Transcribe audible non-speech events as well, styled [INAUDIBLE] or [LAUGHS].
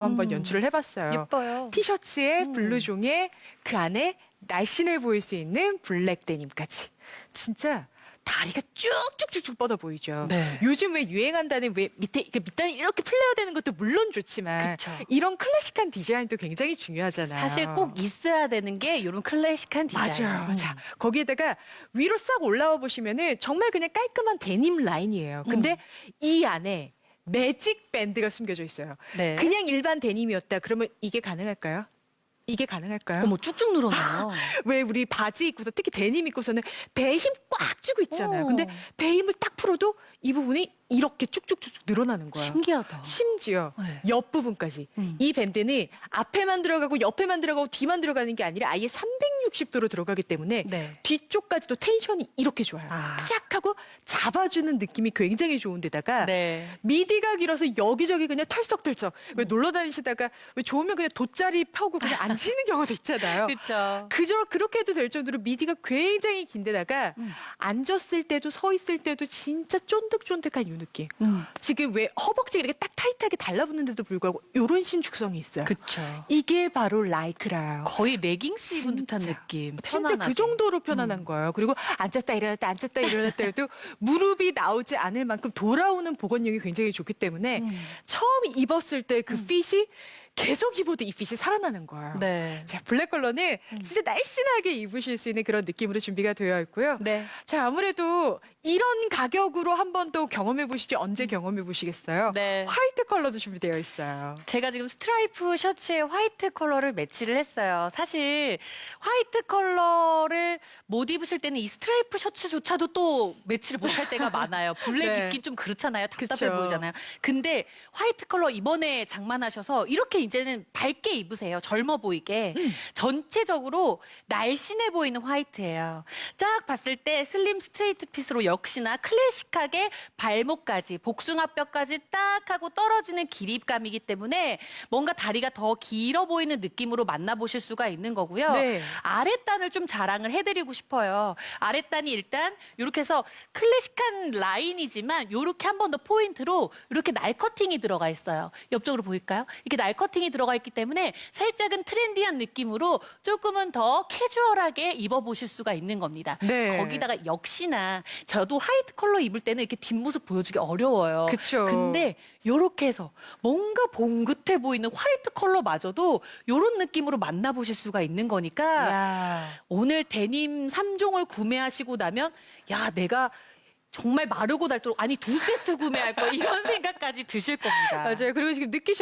한번 음. 연출을 해봤어요. 예뻐요. 티셔츠에 음. 블루종에 그 안에 날씬해 보일 수 있는 블랙 데님까지. 진짜 다리가 쭉쭉쭉쭉 뻗어 보이죠. 네. 요즘 왜 유행한다는 왜 밑에 이렇게 밑단이 이렇게 플레어 되는 것도 물론 좋지만 그쵸. 이런 클래식한 디자인도 굉장히 중요하잖아요. 사실 꼭 있어야 되는 게 이런 클래식한 디자인. 맞아요. 음. 자, 거기에다가 위로 싹 올라와 보시면은 정말 그냥 깔끔한 데님 라인이에요. 근데 음. 이 안에 매직 밴드가 숨겨져 있어요. 네. 그냥 일반 데님이었다. 그러면 이게 가능할까요? 이게 가능할까요? 어머 쭉쭉 늘어나요. 왜 우리 바지 입고서 특히 데님 입고서는 배에 힘꽉 주고 있잖아요. 어. 근데 배 힘을 딱 풀어도 이 부분이 이렇게 쭉쭉쭉쭉 늘어나는 거예요. 신기하다. 심지어 네. 옆 부분까지 음. 이 밴드는 앞에만 들어가고 옆에만 들어가고 뒤만 들어가는 게 아니라 아예 360도로 들어가기 때문에 네. 뒤쪽까지도 텐션이 이렇게 좋아요. 아. 쫙 하고 잡아주는 느낌이 굉장히 좋은데다가 네. 미디가 길어서 여기저기 그냥 털썩털썩 왜 놀러 다니시다가 왜 좋으면 그냥 돗자리 펴고 그냥 앉히는 경우도 있잖아요. [LAUGHS] 그렇죠. 그저 그렇게 해도 될 정도로 미디가 굉장히 긴데다가 음. 앉았을 때도 서 있을 때도 진짜 쫀득쫀득한 이 느낌. 음. 지금 왜 허벅지가 이렇게 딱 타이트하게 달라붙는데도 불구하고 이런 신축성이 있어요. 그렇죠. 이게 바로 라이크라요. 거의 레깅스 입은 진짜. 듯한 느낌. 진짜 편안하게. 음. 그 정도로 편안한 거예요. 그리고 앉았다 일어났다 앉았다 일어났다 해도 [LAUGHS] 무릎이 나오지 않을 만큼 돌아오는 복원력이 굉장히 좋기 때문에 음. 처음 입었을 때 그 핏이 계속 입어도 이 핏이 살아나는 거예요. 네. 자, 블랙 컬러는 진짜 날씬하게 입으실 수 있는 그런 느낌으로 준비가 되어 있고요. 네. 자, 아무래도 이런 가격으로 한 번 또 경험해 보시지 언제 경험해 보시겠어요? 네. 화이트 컬러도 준비되어 있어요. 제가 지금 스트라이프 셔츠에 화이트 컬러를 매치를 했어요. 사실 화이트 컬러를 못 입으실 때는 이 스트라이프 셔츠조차도 또 매치를 못 할 때가 [LAUGHS] 많아요. 블랙 네. 입기 좀 그렇잖아요. 답답해 그쵸. 보이잖아요. 근데 화이트 컬러 이번에 장만하셔서 이렇게 이제는 밝게 입으세요. 젊어 보이게. 음. 전체적으로 날씬해 보이는 화이트예요. 쫙 봤을 때 슬림 스트레이트 핏으로 역시나 클래식하게 발목까지 복숭아뼈까지 딱 하고 떨어지는 길이감이기 때문에 뭔가 다리가 더 길어 보이는 느낌으로 만나보실 수가 있는 거고요. 네. 아랫단을 좀 자랑을 해드리고 싶어요. 아랫단이 일단 이렇게 해서 클래식한 라인이지만 이렇게 한 번 더 포인트로 이렇게 날 커팅이 들어가 있어요. 옆쪽으로 보일까요? 이렇게 날커 팅이 들어가 있기 때문에 살짝은 트렌디한 느낌으로 조금은 더 캐주얼하게 입어보실 수가 있는 겁니다. 네. 거기다가 역시나 저도 화이트 컬러 입을 때는 이렇게 뒷모습 보여주기 어려워요. 그쵸. 근데 요렇게 해서 뭔가 봉긋해 보이는 화이트 컬러마저도 요런 느낌으로 만나보실 수가 있는 거니까 야. 오늘 데님 3종을 구매하시고 나면 야 내가 정말 마르고 닳도록 아니 두 세트 구매할 거 이런 [LAUGHS] 생각까지 드실 겁니다. 맞아요. 그리고 지금 느끼시